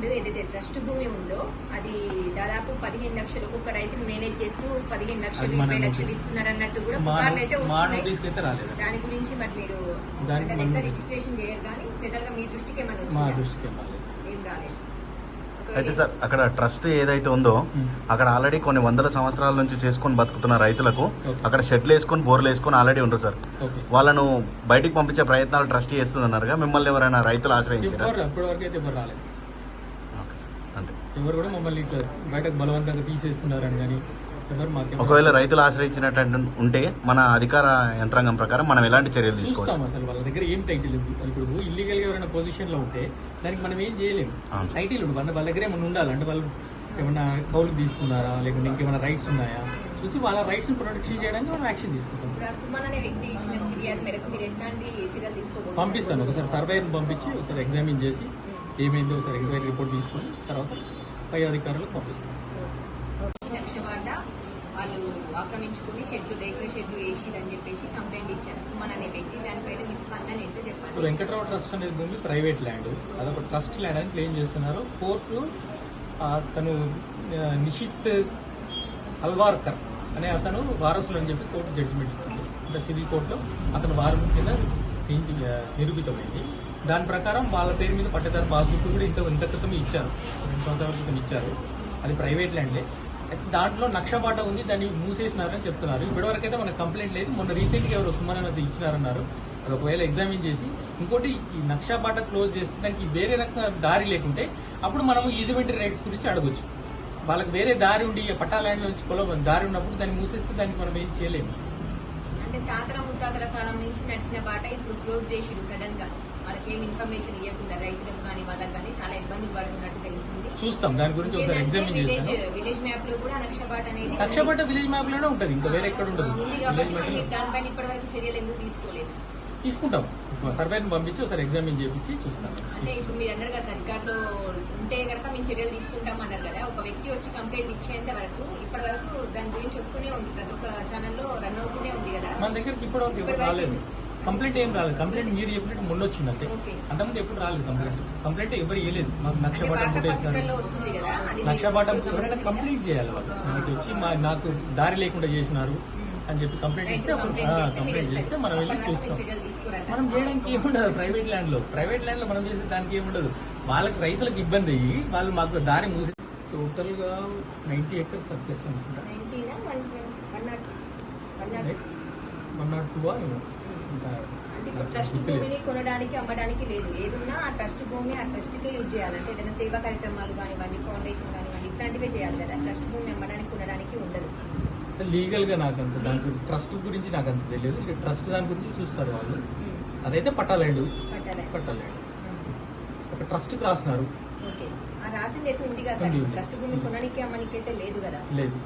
Land ఏదైతే trust భూమి ఉందో అది దాదాపు పదిహేను లక్షలు ఒక్కొక్క రైతులు మేనేజ్ చేస్తూ పదిహేను లక్షలు ఇరవై లక్షలు. ఇస్తున్నారు అన్నట్టు కూడా పుకార్లు అయితే వస్తున్నాయి దాని గురించి మరి మీరు ఎక్కడ. రిజిస్ట్రేషన్ చేయరు కానీ జనరల్గా మీ దృష్టికి ఏమైనా మా వచ్చిందా దృష్టికి ఏం రాలేదు అయితే సార్ అక్కడ ట్రస్ట్ ఏదైతే ఉందో మ్మ్. అక్కడ ఆల్రెడీ కొన్ని వందల సంవత్సరాల నుంచి చేసుకొని బతుకుతున్న రైతులకు. అక్కడ షెడ్లు వేసుకొని బోర్లు వేసుకొని ఆల్రెడీ ఉండరు సార్ వాళ్ళను బయటికి పంపించే ప్రయత్నాలు ట్రస్ట్ చేస్తుందన్నారుగా మిమ్మల్ని ఎవరైనా రైతులు ఆశ్రయించారా ఎవరు ఇప్పటి వరకు అయితే ఎవరు రాలేదు ఓకే. అంతే. ఎవరు కూడా మమ్మల్ని బయటకు బలవంతంగా తీసేస్తున్నారని కానీ ఎవరు మాకు ఒకవేళ రైతులు ఆశ్రయించినట్టు ఉంటే మన అధికార యంత్రాంగం ప్రకారం మనం ఎలాంటి చర్యలు చూస్తాం అసలు వాళ్ళ దగ్గర ఏం టైటిల్ ఉంది? ఇప్పుడు ఇల్లీగల్గా ఎవరైనా పొజిషన్లో ఉంటే దానికి మనం ఏం చేయలేము. టైటిల్ ఉంది వాళ్ళ వాళ్ళ దగ్గర ఏమైనా ఉండాలి? అంటే వాళ్ళు ఏమైనా కౌలుకి తీసుకున్నారా? లేకుంటే ఇంకేమైనా రైట్స్ ఉన్నాయా? చూసి వాళ్ళ రైట్స్ ప్రొటెక్షన్ చేయడానికి మనం యాక్షన్ తీసుకుంటాం. అనే పంపిస్తాను. ఒకసారి సర్వేని పంపించి ఒకసారి ఎగ్జామిన్ చేసి ఏమైందో ఒకసారి ఎంక్వైరీ రిపోర్ట్ తీసుకొని తర్వాత పై అధికారులకు వాట వాళ్ళు ఆక్రమించుకుని షెడ్లు రేకుల షెడ్లు వేసిరని చెప్పేసి కంప్లైంట్ ఇచ్చారు. సుమన్ అనే వ్యక్తి దానిపైన మీ స్పందన ఏంటో చెప్పండి. వెంకట్రావు ట్రస్ట్ అనేది భూమి ప్రైవేట్ ల్యాండ్. అదొక ట్రస్ట్ ల్యాండ్ అని క్లెయిమ్ చేస్తున్నారు. కోర్టు తను నిషిత్ అల్వార్కర్ అనే అతను వారసులు అని చెప్పి కోర్టు జడ్జిమెంట్ ఇచ్చింది. అంటే సివిల్ కోర్టులో అతను వారసు కింద నిరూపితమైంది. దాని ప్రకారం వాళ్ళ పేరు మీద పట్టేదారు బాధ్యతలు కూడా ఇంత ఇంత క్రితం ఇచ్చారు. రెండు సంవత్సరాల క్రితం ఇచ్చారు. అది ప్రైవేట్ ల్యాండే అయితే దాంట్లో నక్షబాట ఉంది దాన్ని మూసేసినారని చెప్తున్నారు. ఇప్పటివరకు అయితే మనకు కంప్లైంట్ లేదు. మొన్న రీసెంట్గా ఎవరు సుమన్ అది ఇచ్చినారన్నారు. అది ఒకవేళ ఎగ్జామిన్ చేసి ఇంకోటి ఈ నక్షబాట క్లోజ్ చేస్తే దానికి వేరే రకం దారి లేకుంటే అప్పుడు మనం ఈజిమెంటరీ రైట్స్ గురించి అడగొచ్చు. వాళ్ళకి వేరే దారి ఉండి పట్టా ల్యాండ్ నుంచి పొలం దారి ఉన్నప్పుడు దాన్ని మూసేస్తే దానికి మనం ఏం చేయలేము. అంటే తాతల ముత్తాతల కాలం నుంచి నచ్చిన బాట ఇప్పుడు క్లోజ్ చేసిరు సడన్గా. ఏం ఇన్ఫర్మేషన్ ఇవ్వకుండా రైతులకు కానీ వాళ్ళకి కానీ చాలా ఇబ్బందులు పడుతున్నట్టు తెలుస్తుంది. చూస్తాం. దాని గురించి ఒకసారి ఎగ్జామిన్ విలేజ్ విలేజ్ మ్యాప్లో కూడా నక్ష బాట అనేది నక్షబాట విలేజ్ మ్యాప్లోనే ఉంటుంది. ఇంకా వేరే ఎక్కడ ఉంది విలేజ్ కాబట్టి దానిపైన ఇప్పటి వరకు చర్యలు ఎందుకు తీసుకోలేదు? తీసుకుంటాం. సర్వేని పంపించి ఒకసారి ఎగ్జామిన్ చేపించి చూస్తాం. అంటే ఇప్పుడు మీరు అన్నారు కదా సర్కార్లో ఉంటే కనుక మేము చర్యలు తీసుకుంటాం అన్నారు కదా. ఒక వ్యక్తి వచ్చి కంప్లైంట్ ఇచ్చేంత వరకు ఇప్పటి వరకు దాని గురించి వస్తూనే ఉంది. ప్రతి ఒక్క ఛానల్లో రన్ అవుతూనే ఉంది కదా. మన దగ్గరికి ఎవరు రాలేదు. కంప్లైంట్ ఏం రాలేదు కంప్లైంట్ మీరు చెప్పినట్టు మొన్న వచ్చింది అంతే. అంతకుముందు ఎప్పుడు రాలేదు కంప్లైంట్ కంప్లైంట్ ఎవరు ఇవ్వలేదు మాకు కదా అది మీరు లక్షపాఠం ఇప్పుడు ఎవరైనా? కంప్లీట్ చేయాలి వాళ్ళు మనకి వచ్చి మా నాకు దారి లేకుండా చేసినారు అని చెప్పి కంప్లైంట్ ఇస్తే కంప్లైంట్ చేస్తే మీరు కంప్లైంట్ చేస్తే మనం వెళ్ళి చూస్తాం? మనం చేయడానికి ఏముండదు ప్రైవేట్ ల్యాండ్లో ప్రైవేట్ ల్యాండ్లో మనం చేసే దానికి ఏముండదు వాళ్ళకి రైతులకు ఇబ్బంది అయ్యి వాళ్ళు మాకు దారి మూసి టోటల్గా నైన్టీ ఎకర్స్ సర్ప్లస్ అనుకుంటా 19 ఆ? 120? 100? 100? వన్ నాట్ టూ అంటే ఇప్పుడు ట్రస్ట్ భూమిని కొనడానికి అమ్మడానికి లేదు. ఏదున్నా ఆ ట్రస్ట్ భూమి ఆ ట్రస్ట్ కే యూజ్ చేయాలి. అంటే ఏదైనా సేవా కార్యక్రమాలు కానివ్వండి ఫౌండేషన్ కానివ్వండి ఇట్లాంటివే చేయాలి కదా. ట్రస్ట్ భూమి అమ్మడానికి కొనడానికి ఉండదు. లీగల్గా నాకు అంత దాని గురించి ట్రస్ట్ గురించి నాకు అంత తెలియదు. ఇక ట్రస్ట్ దాని గురించి చూస్తారు వాళ్ళు. అదైతే పట్టాలండు. పట్టాలే పట్టాలండు ఒక ట్రస్ట్ రాసినారు. ఓకే. ఆ రాసింది అయితే ఉంది కదా. ట్రస్ట్ భూమి కొనడానికి అమ్మడానికి అయితే లేదు కదా. లేదు.